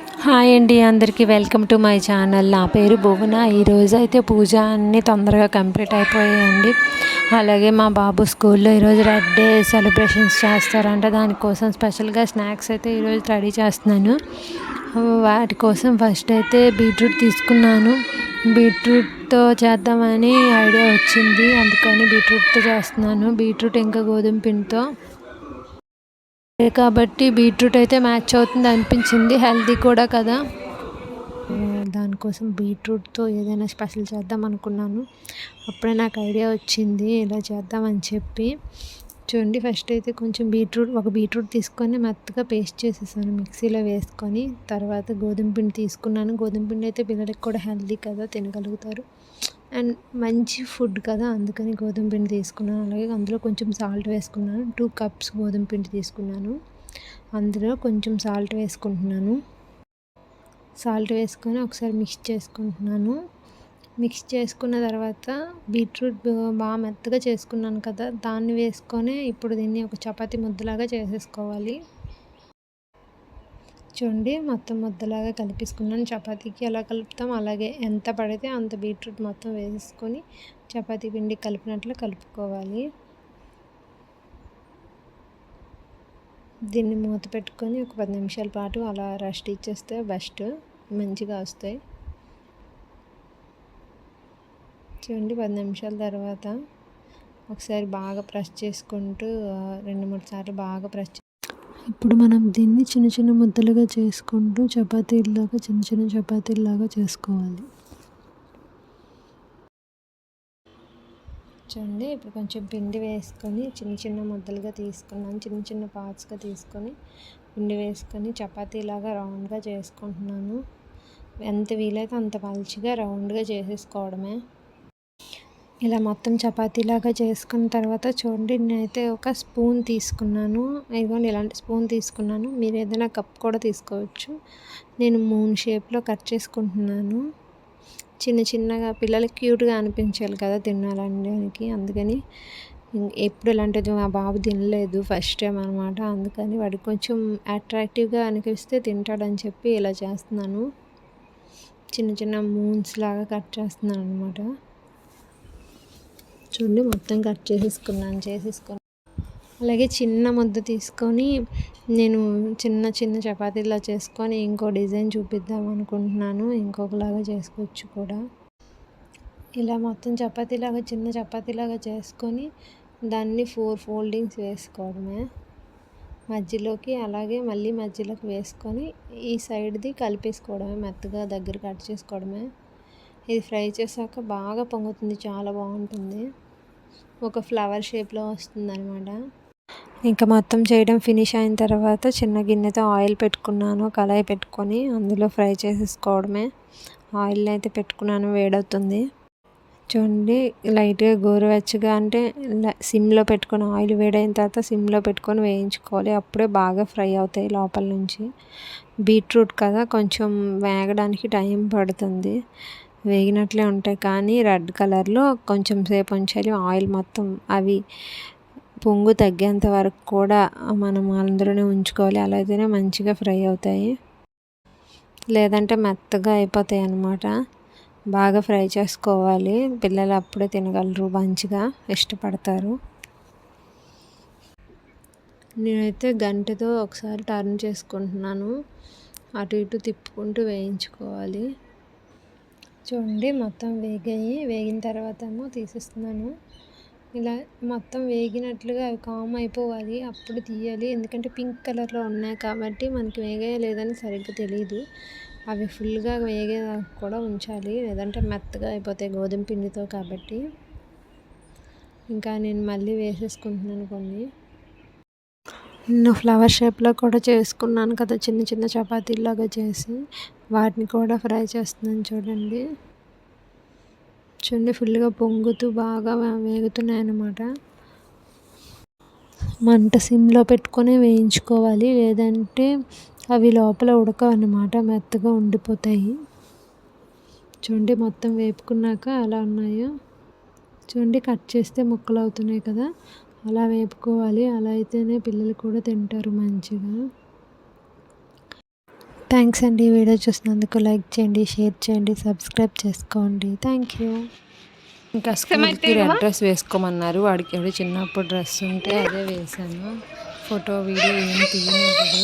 Hi అండి అందరికీ welcome to my channel. నా పేరు భువన. ఈరోజు అయితే పూజ అన్నీ తొందరగా కంప్లీట్ అయిపోయాయండి. అలాగే మా బాబు స్కూల్లో ఈరోజు రెడ్ డే సెలబ్రేషన్స్ చేస్తారంట. దానికోసం స్పెషల్గా స్నాక్స్ అయితే ఈరోజు రెడీ చేస్తున్నాను. వాటి కోసం ఫస్ట్ అయితే బీట్రూట్ తీసుకున్నాను. బీట్రూట్తో చేద్దామని ఐడియా వచ్చింది. అందుకని బీట్రూట్తో చేస్తున్నాను. బీట్రూట్ ఇంకా గోధుమ పిండితో. కాబట్టి బీట్రూట్ అయితే మ్యాచ్ అవుతుంది అనిపించింది. హెల్దీ కూడా కదా. దానికోసం బీట్రూట్తో ఏదైనా స్పెషల్ చేద్దాం అనుకున్నాను. అప్పుడే నాకు ఐడియా వచ్చింది ఇలా చేద్దామని చెప్పి. చూడండి ఫస్ట్ అయితే కొంచెం బీట్రూట్ ఒక బీట్రూట్ తీసుకొని మెత్తగా పేస్ట్ చేసేసాను మిక్సీలో వేసుకొని. తర్వాత గోధుమ పిండి తీసుకున్నాను. గోధుమ పిండి అయితే పిల్లలకి కూడా హెల్దీ కదా తినగలుగుతారు. అండ్ మంచి ఫుడ్ కదా అందుకని గోధుమ పిండి తీసుకున్నాను. అలాగే అందులో కొంచెం సాల్ట్ వేసుకున్నాను. టూ కప్స్ గోధుమ పిండి తీసుకున్నాను. అందులో కొంచెం సాల్ట్ వేసుకుంటున్నాను. సాల్ట్ వేసుకొని ఒకసారి మిక్స్ చేసుకుంటున్నాను. మిక్స్ చేసుకున్న తర్వాత బీట్రూట్ బాగా మెత్తగా చేసుకున్నాను కదా దాన్ని వేసుకొని ఇప్పుడు దీన్ని ఒక చపాతి ముద్దలాగా చేసేసుకోవాలి. చూడండి మొత్తం ముద్దలాగా కలిపేసుకున్నాను. చపాతీకి ఎలా కలుపుతాం అలాగే ఎంత పడితే అంత బీట్రూట్ మొత్తం వేసుకొని చపాతీ పిండి కలిపినట్లు కలుపుకోవాలి. దీన్ని మూత పెట్టుకొని ఒక పది నిమిషాల పాటు అలా రెస్ట్ ఇచ్చేస్తే బెస్ట్ మంచిగా వస్తాయి. చూడండి పది నిమిషాల తర్వాత ఒకసారి బాగా ప్రెస్ చేసుకుంటూ రెండు మూడు సార్లు బాగా ప్రెస్ ఇప్పుడు మనం దీన్ని చిన్న చిన్న ముద్దలుగా చేసుకుంటూ చపాతీలాగా చిన్న చిన్న చపాతీలాగా చేసుకోవాలి. చూడండి ఇప్పుడు కొంచెం పిండి వేసుకొని చిన్న చిన్న ముద్దలుగా తీసుకున్నాను. చిన్న చిన్న పార్ట్స్గా తీసుకొని పిండి వేసుకొని చపాతీలాగా రౌండ్గా చేసుకుంటున్నాను. ఎంత వీలైతే అంత పలుచగా రౌండ్గా చేసేసుకోవడమే. ఇలా మొత్తం చపాతీలాగా చేసుకున్న తర్వాత చూడండి నేనైతే ఒక స్పూన్ తీసుకున్నాను. ఇదిగోండి ఇలాంటి స్పూన్ తీసుకున్నాను. మీరు ఏదైనా కప్ కూడా తీసుకోవచ్చు. నేను మూన్ షేప్లో కట్ చేసుకుంటున్నాను. చిన్న చిన్నగా పిల్లలకి క్యూట్గా అనిపించాలి కదా తినాలనడానికి అందుకని ఎప్పుడు ఇలాంటిది మా బాబు తినలేదు ఫస్ట్ టైం అనమాట అందుకని వాడికి కొంచెం అట్రాక్టివ్గా అనిపిస్తే తింటాడని చెప్పి ఇలా చేస్తున్నాను. చిన్న చిన్న మూన్స్ లాగా కట్ చేస్తున్నాను అనమాట చూడండి మొత్తం కట్ చేసేసుకున్నాను చేసేసుకున్నాను. అలాగే చిన్న ముద్ద తీసుకొని నేను చిన్న చిన్న చపాతీలా చేసుకొని ఇంకో డిజైన్ చూపిద్దాం అనుకుంటున్నాను ఇంకొకలాగా చేసుకోవచ్చు కూడా. ఇలా మొత్తం చపాతీలాగా చిన్న చపాతీలాగా చేసుకొని దాన్ని ఫోర్ ఫోల్డింగ్స్ వేసుకోవడమే. మధ్యలోకి అలాగే మళ్ళీ మధ్యలోకి వేసుకొని ఈ సైడ్ది కలిపేసుకోవడమే మెత్తగా దగ్గర కట్ చేసుకోవడమే. ఇది ఫ్రై చేశాక బాగా పొంగుతుంది చాలా బాగుంటుంది. ఒక ఫ్లవర్ షేప్లో వస్తుంది అనమాట ఇంకా మొత్తం చేయడం ఫినిష్ అయిన తర్వాత చిన్న గిన్నెతో ఆయిల్ పెట్టుకున్నాను కళాయి పెట్టుకొని అందులో ఫ్రై చేసేసుకోవడమే. ఆయిల్ అయితే పెట్టుకున్నాను వేడవుతుంది. చూడండి లైట్గా గోరువెచ్చగా అంటే సిమ్లో పెట్టుకొని ఆయిల్ వేడైన తర్వాత సిమ్లో పెట్టుకొని వేయించుకోవాలి. అప్పుడే బాగా ఫ్రై అవుతాయి లోపల నుంచి. బీట్రూట్ కదా కొంచెం వేగడానికి టైం పడుతుంది. వేగినట్లే ఉంటాయి. కానీ రెడ్ కలర్లో కొంచెం సేపు ఉంచాలి. ఆయిల్ మొత్తం అవి పొంగు తగ్గేంత వరకు కూడా మనం అందులోనే ఉంచుకోవాలి. అలా అయితేనే మంచిగా ఫ్రై అవుతాయి. లేదంటే మెత్తగా అయిపోతాయి అన్నమాట. బాగా ఫ్రై చేసుకోవాలి. పిల్లలు అప్పుడే తినగలరు. మంచిగా ఇష్టపడతారు. నేనైతే గంటతో ఒకసారి టర్న్ చేసుకుంటున్నాను. అటు ఇటు తిప్పుకుంటూ వేయించుకోవాలి. చూడండి మొత్తం వేగాయి వేగిన తర్వాత ఏమో తీసేస్తున్నాను. ఇలా మొత్తం వేగినట్లుగా అవి కామ్ అయిపోవాలి అప్పుడు తీయాలి. ఎందుకంటే పింక్ కలర్లో ఉన్నాయి కాబట్టి మనకి వేగాయో లేదని సరిగ్గా తెలియదు అవి ఫుల్గా వేగే కూడా ఉంచాలి. లేదంటే మెత్తగా అయిపోతాయి గోధుమ పిండితో కాబట్టి. ఇంకా నేను మళ్ళీ వేసేసుకుంటున్నాను కొన్ని. నేను ఫ్లవర్ షేప్లో కూడా చేసుకున్నాను కదా చిన్న చిన్న చపాతీలాగా చేసి. వాటిని కూడా ఫ్రై చేస్తున్నాను చూడండి. చూడండి ఫుల్గా పొంగుతూ బాగా వేగుతున్నాయి అన్నమాట. మంట సిమ్లో పెట్టుకొని వేయించుకోవాలి లేదంటే అవి లోపల ఉడకవన్నమాట మెత్తగా ఉండిపోతాయి. చూడండి మొత్తం వేపుకున్నాక అలా ఉన్నాయో. చూడండి కట్ చేస్తే ముక్కలు అవుతున్నాయి కదా. అలా వేపుకోవాలి. అలా అయితేనే పిల్లలు కూడా తింటారు మంచిగా. థ్యాంక్స్ అండి వీడియో చూసినందుకు. లైక్ చేయండి షేర్ చేయండి సబ్స్క్రైబ్ చేసుకోండి. Thank you. ఇంకా స్కూల్కి రెడ్ డ్రెస్ వేసుకోమన్నారు. వాడికి ఎవరి చిన్నప్పుడు డ్రెస్ ఉంటే అదే వేశాను. ఫోటో వీడియో ఏం తీయలేదు.